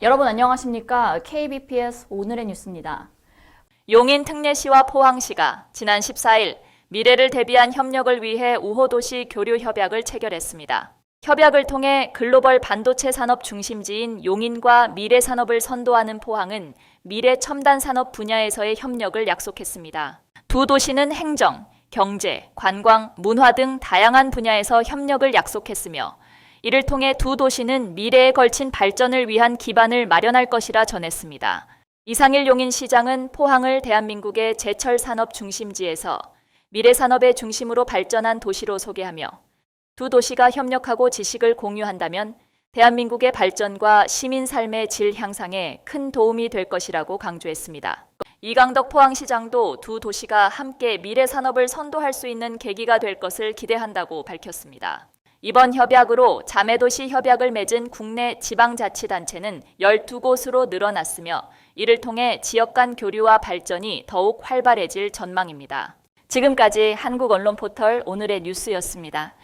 여러분 안녕하십니까? KBPS 오늘의 뉴스입니다. 용인 특례시와 포항시가 지난 14일 미래를 대비한 협력을 위해 우호 도시 교류 협약을 체결했습니다. 협약을 통해 글로벌 반도체 산업 중심지인 용인과 미래 산업을 선도하는 포항은 미래 첨단 산업 분야에서의 협력을 약속했습니다. 두 도시는 행정, 경제, 관광, 문화 등 다양한 분야에서 협력을 약속했으며 이를 통해 두 도시는 미래에 걸친 발전을 위한 기반을 마련할 것이라 전했습니다. 이상일 용인 시장은 포항을 대한민국의 제철 산업 중심지에서 미래 산업의 중심으로 발전한 도시로 소개하며 두 도시가 협력하고 지식을 공유한다면 대한민국의 발전과 시민 삶의 질 향상에 큰 도움이 될 것이라고 강조했습니다. 이강덕 포항시장도 두 도시가 함께 미래 산업을 선도할 수 있는 계기가 될 것을 기대한다고 밝혔습니다. 이번 협약으로 자매도시 협약을 맺은 국내 지방자치단체는 12곳으로 늘어났으며 이를 통해 지역 간 교류와 발전이 더욱 활발해질 전망입니다. 지금까지 한국 언론 포털 오늘의 뉴스였습니다.